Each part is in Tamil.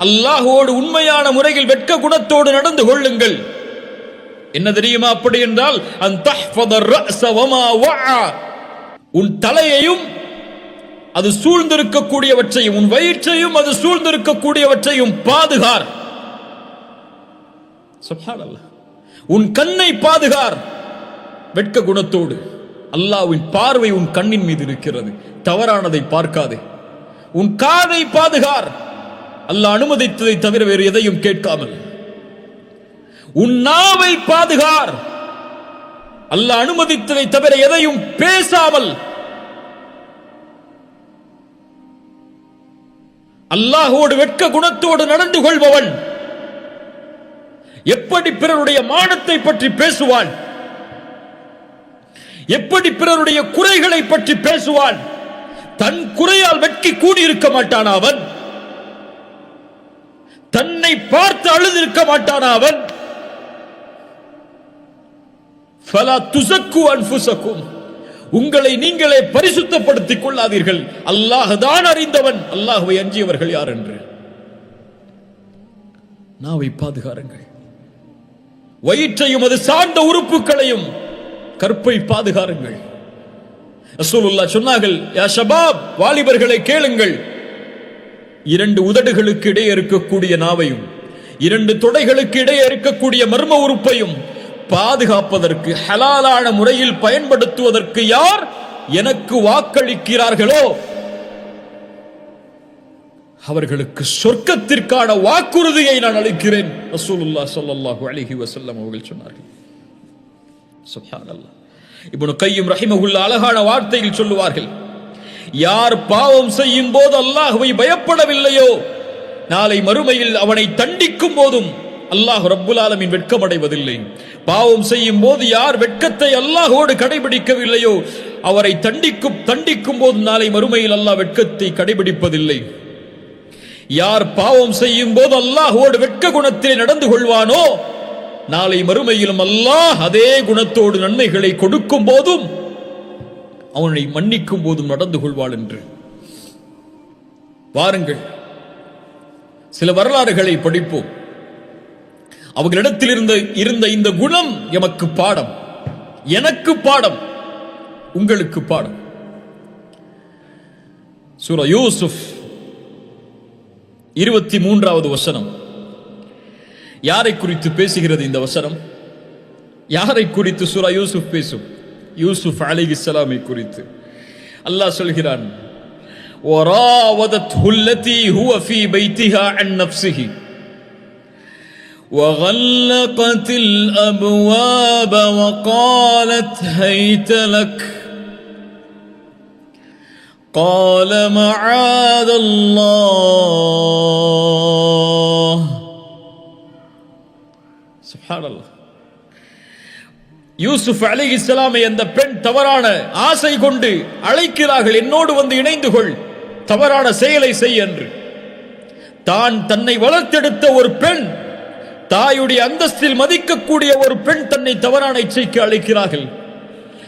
அல்லாஹோடு உண்மையான முறையில் வெட்க குணத்தோடு நடந்து கொள்ளுங்கள். என்ன தெரியுமா அப்படி என்றால் அந்த உன் தலையையும் அது சூழ்ந்திருக்கக்கூடியவற்றையும் உன் வயிற்றையும் அது சூழ்ந்திருக்கக்கூடியவற்றையும் பாதுகார். உன் கண்ணை பாதுகார். வெட்க குணத்தோடு. அல்லாஹ்வின் பார்வை உன் கண்ணின் மீது இருக்கிறது. தவறானதை பார்க்காதே. உன் காதை பாதுகார். அல்லாஹ் அனுமதித்ததை தவிர வேறு எதையும் கேட்காமல். உன் நாவை பாதுகார். அல்லாஹ் அனுமதித்ததை தவிர எதையும் பேசாமல். அல்லாஹோடு வெட்க குணத்தோடு நடந்து கொள்பவன். எப்படி பிறருடைய மானத்தை பற்றி பேசுவான்? எப்படி பிறருடைய குறைகளை பற்றி பேசுவான்? தன் குறையால் வெட்கி கூடியிருக்க மாட்டான் அவன்? தன்னை பார்த்து அழுதிருக்க மாட்டான் அவன்? துசக்கு அன்புசக்கும் உங்களை நீங்களே பரிசுத்தப்படுத்திக் கொள்ளாதீர்கள். அல்லாஹ் தான் அறிந்தவன். அல்லாஹுவை அஞ்சியவர்கள் யார் என்று. நாவை பாதுகாருங்கள். வயிற்றையும் அது சார்ந்த உறுப்புகளையும் கற்பை பாதுகாருங்கள். சொன்னார்கள் யா ஷபாப் வாலிபர்களை கேளுங்கள். இரண்டு உதடுகளுக்கு இடையே இருக்கக்கூடிய நாவையும் இரண்டு தொடைகளுக்கு இடையே இருக்கக்கூடிய மர்ம உறுப்பையும் பாதுகாப்பதற்கு ஹலாலான முறையில் பயன்படுத்துவதற்கு யார் எனக்கு வாக்களிக்கிறார்களோ? அவர்களுக்கு சொர்க்கத்திற்கான வாக்குறுதியை நான் அளிக்கிறேன். ரசூலுல்லா ஸல்லல்லாஹு அலைஹி வசல்லம் அவர்கள் சொன்னார்கள். சுப்ஹானல்லாஹ். இப்னு கையும் ரஹிமகுல்லா அழகான வார்த்தையில் சொல்லுவார்கள். யார் பாவம் செய்யும் போது அல்லாஹுவை பயப்படவில்லையோ நாளை மறுமையில் அவனை தண்டிக்கும் போதும் அல்லாஹ் ரப்புலாலமின் வெட்கமடைவதில்லை. பாவம் செய்யும் போது யார் வெட்கத்தை அல்லாஹோடு கடைபிடிக்கவில்லையோ அவரை தண்டிக்கும் தண்டிக்கும் போது நாளை மறுமையில் அல்லாஹ் வெட்கத்தை கடைபிடிப்பதில்லை. யார் பாவம் செய்யும் போது அல்லாஹோடு வெட்க குணத்திலே நடந்து கொள்வானோ நாளை மறுமையிலும் அல்லாஹ் அதே குணத்தோடு நன்மைகளை கொடுக்கும் போதும் அவனை மன்னிக்கும் போதும் நடந்து கொள்வாள் என்று. வாருங்கள். சில வரலாறுகளை படிப்போம். அவர்களிடத்தில் இருந்த இருந்த இந்த குணம் எமக்கு பாடம். எனக்கு பாடம். உங்களுக்கு பாடம். சூரா யூசுப் இருபத்தி மூன்றாவது வசனம். யாரை குறித்து பேசுகிறது இந்த வசனம்? யாரை குறித்து சூரா யூசுப் பேசும்? யூசுப் அலைஹிஸ்ஸலாமை குறித்து அல்லாஹ் சொல்கிறான் وراودته التي هو في بيتها عن نفسه وغلقت الابواب وقالت هيت لك قال معاذ الله سبحان الله யூசுப் அலி இஸ்லாமை அந்த பெண் தவறான ஆசை கொண்டு அழைக்கிறார்கள். என்னோடு வந்து இணைந்து கொள். தவறான செயலை செய் என்று. தான் தன்னை வளர்த்தெடுத்த ஒரு பெண் தாயுடைய அந்தஸ்தில் மதிக்கக்கூடிய ஒரு பெண் தன்னை தவறான இச்சைக்கு அழைக்கிறார்கள்.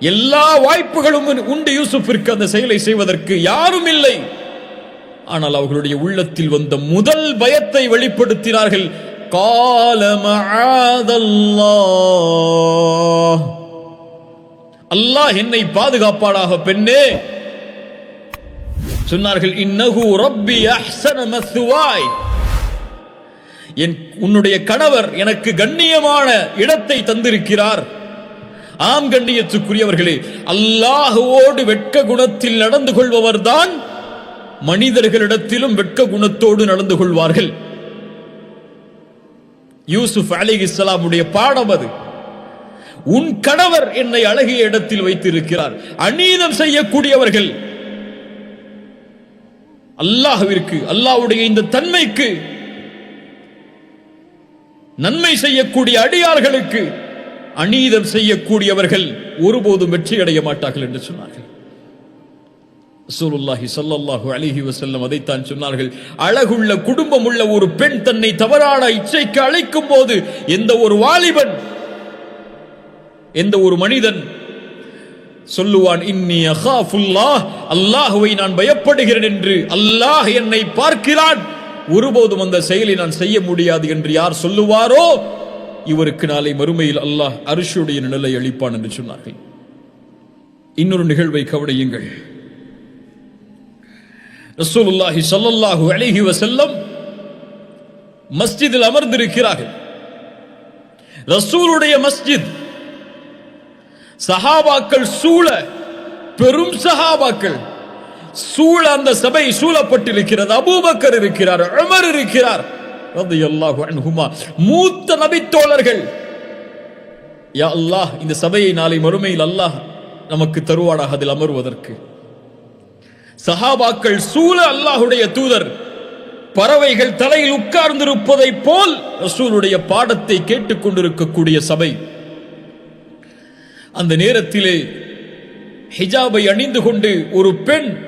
எல்லா வாய்ப்புகளும் உண்டு யூசுஃபிற்கு அந்த செயலை செய்வதற்கு. யாரும் இல்லை. ஆனால் அவர்களுடைய உள்ளத்தில் வந்த முதல் பயத்தை வெளிப்படுத்தினார்கள். قال معاذ الله. அல்லாஹ் என்னை பாதுகாப்பாடாக பெண்ணே. சொன்னார்கள் இன்னஹு ரப்பி அஹ்சன மஸ்வாய் என் உன்னுடைய கணவர் எனக்கு கண்ணியமான இடத்தை தந்திருக்கிறார். ஆம் கண்ணியத்துக்குரியவர்களே அல்லாஹுவோடு வெட்க குணத்தில் நடந்து கொள்பவர்தான் மனிதர்களிடத்திலும் வெட்க குணத்தோடு நடந்து கொள்வார்கள். யூசுப் அலி இஸ்லாமுடைய பாடம் அது. உன் கணவர் என்னை அழகிய இடத்தில் வைத்திருக்கிறார். அநீதம் செய்யக்கூடியவர்கள். அல்லாஹவிற்கு அல்லாஹுடைய இந்த தன்மைக்கு நன்மை செய்யக்கூடிய அடியார்களுக்கு அநீதம் செய்யக்கூடியவர்கள் ஒருபோதும் வெற்றி அடைய மாட்டார்கள் என்று சொன்னார்கள். சூலுல்லாஹி ஸல்லல்லாஹு அலிஹி வசல்லம் அதைத்தான் சொன்னார்கள். அழகுள்ள குடும்பம் உள்ள ஒரு பெண் தன்னை தவறான இச்சைக்கு அழைக்கும் போது எந்த ஒரு வாலிபன் எந்த ஒரு மனிதன் சொல்லுவான் இன்னி அகாஃபுல்லாஹ் அல்லாஹுவை நான் பயப்படுகிறேன் என்று அல்லாஹ் என்னை பார்க்கிறான். ஒருபோதும் அந்த செயலை நான் செய்ய முடியாது என்று யார் சொல்லுவாரோ இவருக்கு நாளை மறுமையில் அல்லாஹ் அரிசியுடைய நிழலை அளிப்பான் என்று சொன்னார்கள். இன்னொரு நிகழ்வை கவனியுங்கள். ரசூலுல்லாஹி ஸல்லல்லாஹு அலைஹி வசல்லம் மஸ்ஜிதில் அமர்ந்திருக்கிறார்கள். ரசூலுடைய மஸ்ஜித் சஹாபாக்கள் சூழ பெரும் சஹாபாக்கள் சூழ அந்த சபை சூழப்பட்டிருக்கிறது. அபூபக்கர் இருக்கிறார் அமர் இருக்கிறார். ரலியல்லாஹு அன்ஹுமா. மூத்த நபித்தோழர்கள் யா அல்லாஹ் இந்த சபையை நாளை மறுமையில் அல்லாஹ் நமக்கு தருவானாக அதில் அமர்வதற்கு. சஹாபாக்கள் சூழ அல்லாஹுடைய தூதர். பறவைகள் தலையில் உட்கார்ந்திருப்பதை போல் ரசூலுடைய பாடத்தை கேட்டுக்கொண்டிருக்கக்கூடிய சபை. அந்த நேரத்திலே ஹிஜாபை அணிந்து கொண்டு ஒரு பெண்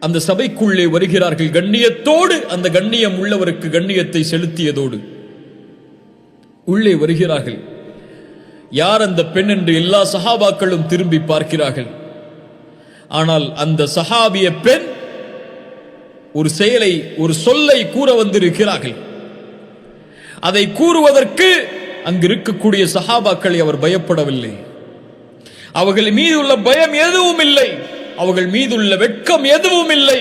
அந்த சபைக்குள்ளே வருகிறார்கள். கண்ணியத்தோடு அந்த கண்ணியம் உள்ளவருக்கு கண்ணியத்தை செலுத்தியதோடு. உள்ளே வருகிறார்கள். யார் அந்த பெண் என்று எல்லா சஹாபாக்களும் திரும்பி பார்க்கிறார்கள். ஆனால் அந்த சஹாபிய பெண் ஒரு செயலை ஒரு சொல்லை கூற வந்திருக்கிறார்கள். அதை கூறுவதற்கு அங்கு இருக்கக்கூடிய சஹாபாக்களை அவர் பயப்படவில்லை. அவர்கள் மீது உள்ள பயம் எதுவும் இல்லை. அவர்கள் மீதுள்ள வெட்கம் எதுவும் இல்லை.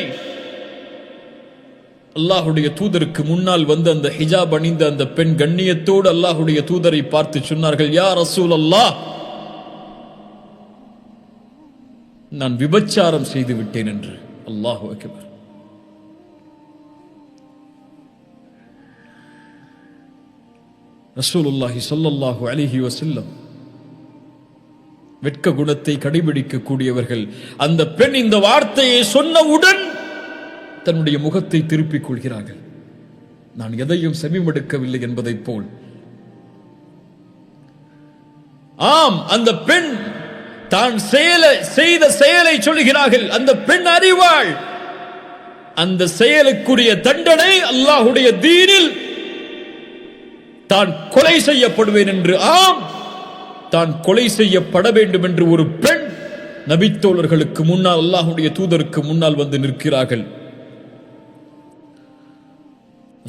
அல்லாஹுடைய தூதருக்கு முன்னால் வந்து அந்த ஹிஜாப் அணிந்த அந்த பெண் கண்ணியத்தோடு அல்லாஹுடைய தூதரை பார்த்து சொன்னார்கள் யார் ரசூல் அல்லாஹ் நான் விபச்சாரம் செய்து விட்டேன் என்று. அல்லாஹு அக்பர். ரசூலுல்லாஹி சொல்லல்லாஹு அலிஹி வசல்லம் வெட்க குணத்தை கடைபிடிக்கக்கூடியவர்கள் அந்த பெண் இந்த வார்த்தையை சொன்னவுடன் தன்னுடைய முகத்தை திருப்பிக் கொள்கிறார்கள். நான் எதையும் செவிமடுக்கவில்லை என்பதைப் போல். ஆம் அந்த பெண் தான் செயல செய்த செயலை சொல்கிறார்கள் அந்த பெண் அறிவாள். அந்த செயலுக்குரிய தண்டனை அல்லாஹுடைய தீனில் தான் கொலை செய்யப்படுவேன் என்று ஆம் தான் கொலை செய்யப்பட வேண்டும் என்று ஒரு பெண் நபித்தோழர்களுக்கு முன்னால் அல்லாஹுடைய தூதருக்கு முன்னால் வந்து நிற்கிறார்கள்.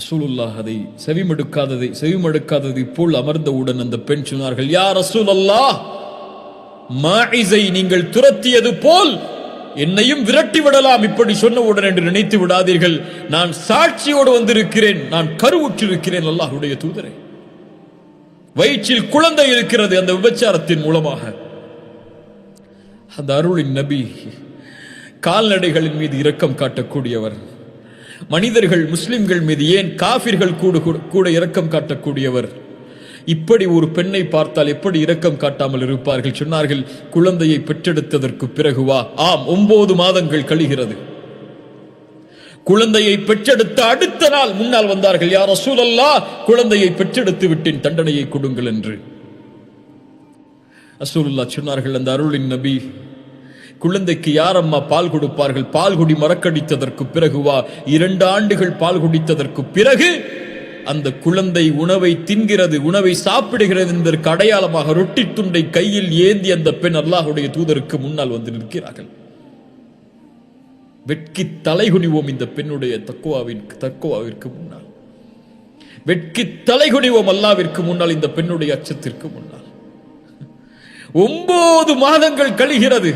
ரசூலுல்லாஹ் அதை செவிமடுக்காததை செவிமடுக்காததை போல் அமர்ந்தவுடன் அந்த பெண் சொன்னார்கள் யார் ரசூல் அல்லாஹ் மாஇசை நீங்கள் துரத்தியது போல் என்னையும் விரட்டி விடலாம். இப்படி சொன்னவுடன் என்று நினைத்து விடாதீர்கள். நான் சாட்சியோடு வந்திருக்கிறேன். நான் கருவுற்றிருக்கிறேன் அல்லாஹுடைய தூதரை. வயிற்றில் குழந்தை இருக்கிறது அந்த விபச்சாரத்தின் மூலமாக. அந்த அருளின் நபி கால்நடைகளின் மீது இரக்கம் காட்டக்கூடியவர். மனிதர்கள் முஸ்லிம்கள் மீது ஏன் காபிர்கள் கூட கூட இரக்கம் காட்டக்கூடியவர்? இப்படி ஒரு பெண்ணை பார்த்தால் எப்படி இரக்கம் காட்டாமல் இருப்பார்கள்? சொன்னார்கள் குழந்தையை பெற்றெடுத்ததற்கு பிறகு வா. ஆம் ஒன்பது மாதங்கள் கழிகிறது. குழந்தையை பெற்றெடுத்த அடுத்த நாள் முன்னால் வந்தார்கள் யார் அசூலல்லா குழந்தையை பெற்றெடுத்து விட்டேன் தண்டனையை கொடுங்கள் என்று. அசூலுல்லா சொன்னார்கள் அந்த அருளின் நபி குழந்தைக்கு யார் அம்மா பால் கொடுப்பார்கள்? பால் குடி மறக்கடித்ததற்கு பிறகு வா. இரண்டு ஆண்டுகள் பால் குடித்ததற்கு பிறகு அந்த குழந்தை உணவை தின்கிறது உணவை சாப்பிடுகிறது என்பதற்கு அடையாளமாக ரொட்டி துண்டை கையில் ஏந்தி அந்த பெண் அல்லாஹுடைய தூதருக்கு முன்னால் வந்து நிற்கிறார்கள். வெட்கி தலைகுனிவோம் இந்த பெண்ணுடைய தக்குவாவின் தக்குவாவிற்கு முன்னால். வெட்கி தலைகுனிவோம் அல்லாவிற்கு முன்னால் இந்த பெண்ணுடைய அச்சத்திற்கு முன்னால். ஒன்பது மாதங்கள் கழிகிறது.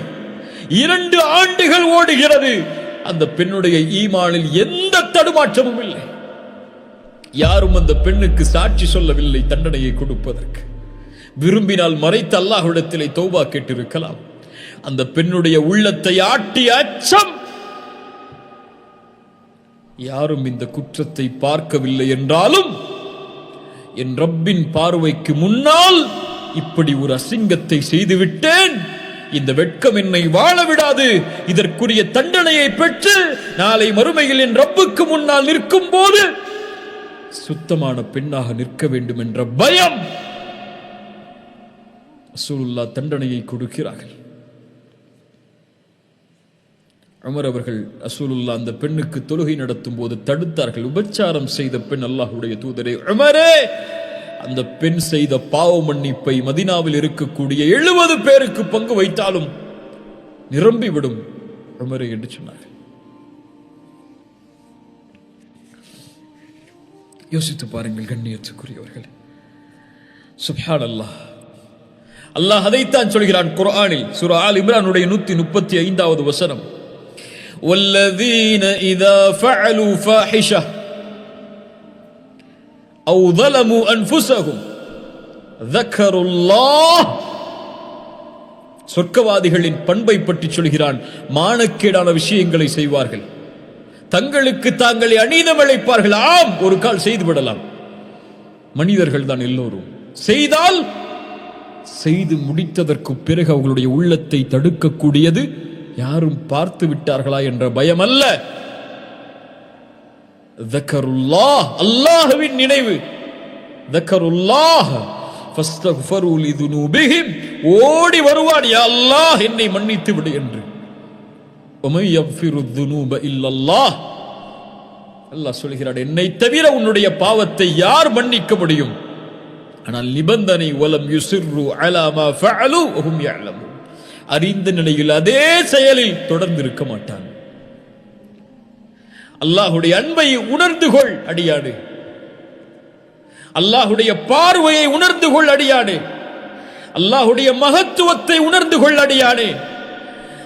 இரண்டு ஆண்டுகள் ஓடுகிறது. அந்த பெண்ணுடைய ஈமானில் எந்த தடுமாற்றமும் இல்லை. யாரும் அந்த பெண்ணுக்கு சாட்சி சொல்லவில்லை தண்டனையை கொடுப்பதற்கு. விரும்பினால் மறைத்து அல்லாஹ்விடத்திலே தௌபா கேட்டிருக்கலாம். அந்த பெண்ணுடைய உள்ளத்தை ஆட்டி அச்சம்! யாரும் இந்த குற்றத்தை பார்க்கவில்லை என்றாலும் என் ரப்பின் பார்வைக்கு முன்னால் இப்படி ஒரு அசிங்கத்தை செய்துவிட்டேன். இந்த வெட்கம் என்னை வாழ விடாது. இதற்குரிய தண்டனையை பெற்று நாளை மறுமையில் என் ரப்புக்கு முன்னால் நிற்கும் போது சுத்தமான பெண்ணாக நிற்க வேண்டும் என்ற பயம். அசூலுல்லா தண்டனையை கொடுக்கிறார்கள். அமர் அவர்கள் அசூலுல்லா அந்த பெண்ணுக்கு தொழுகை நடத்தும் போது தடுத்தார்கள். உபச்சாரம் செய்த பெண் அல்லாஹுடைய தூதரே அமரே அந்த பெண் செய்த பாவ மன்னிப்பை மதினாவில் இருக்கக்கூடிய எழுபது பேருக்கு பங்கு வைத்தாலும் நிரம்பிவிடும் அமரே என்று சொன்னார்கள். யோசித்து பாருங்கள் கண்ணியத்துக்குரியவர்கள் சுப்ஹான் அல்லாஹ் அல்லாஹ் அதைத்தான் சொல்கிறான் குர்ஆனில் சூரா ஆல் இம்ரானுடைய நூத்தி முப்பத்தி ஐந்தாவது வசனம் والذين إذا فعلوا فاحشة أو ظلموا أنفسهم ذكروا الله சொர்க்கவாதிகளின் பண்பை பற்றி சொல்கிறான் மானக்கேடான விஷயங்களை செய்வார்கள் தங்களுக்கு தாங்களை அநீதம் அழைப்பார்கள். ஆம் ஒரு கால் செய்து விடலாம். மனிதர்கள் தான் எல்லோரும். செய்தால் செய்து முடித்ததற்கு பிறகு அவர்களுடைய உள்ளத்தை தடுக்கக்கூடியது யாரும் பார்த்து விட்டார்களா என்ற பயம் அல்ல அல்லாஹுவின் நினைவு. ஓடி வருவான் யா அல்லாஹ் என்னை மன்னித்து விடு என்று. அல்லாஹ் சொல்கிறார் என்னை தவிர உன்னுடைய பாவத்தை யார் மன்னிக்க முடியும்? ஆனால் நிபந்தனை வலம் யுசிர்ரு அலா மா ஃபஅலு வஹும் யஅலமு அறிந்த நிலையில் அதே செயலில் தொடர்ந்து இருக்க மாட்டான். அல்லாஹுடைய அன்பை உணர்ந்து கொள் அடியாடு அல்லாஹுடைய பார்வையை உணர்ந்து கொள் அடியாடு அல்லாஹுடைய மகத்துவத்தை உணர்ந்து கொள் அடியாடு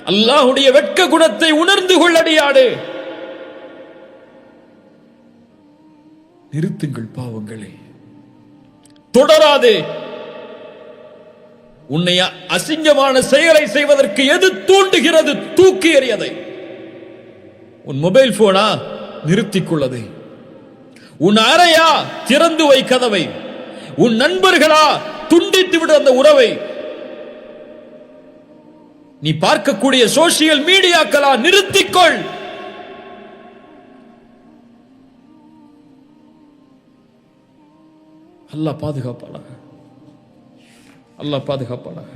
அல்லாஹுடைய வெட்க குணத்தை உணர்ந்து கொள் அடியாடு நிறுத்துங்கள் பாவங்களே. தொடராதே. உன்னை அசிங்கமான செயலை செய்வதற்கு எது தூண்டுகிறது? தூக்கி எறியதை. உன் மொபைல் போனா நிறுத்திக் கொள்ளதை உன் அறையா? திறந்து வை கதவை. உன் நண்பர்களா? துண்டித்து விடு அந்த உறவை. நீ பார்க்கக்கூடிய சோசியல் மீடியாக்களா நிறுத்திக்கொள். அல்லா பாதுகாப்பாளாக அல்லா பாதுகாப்பாளாக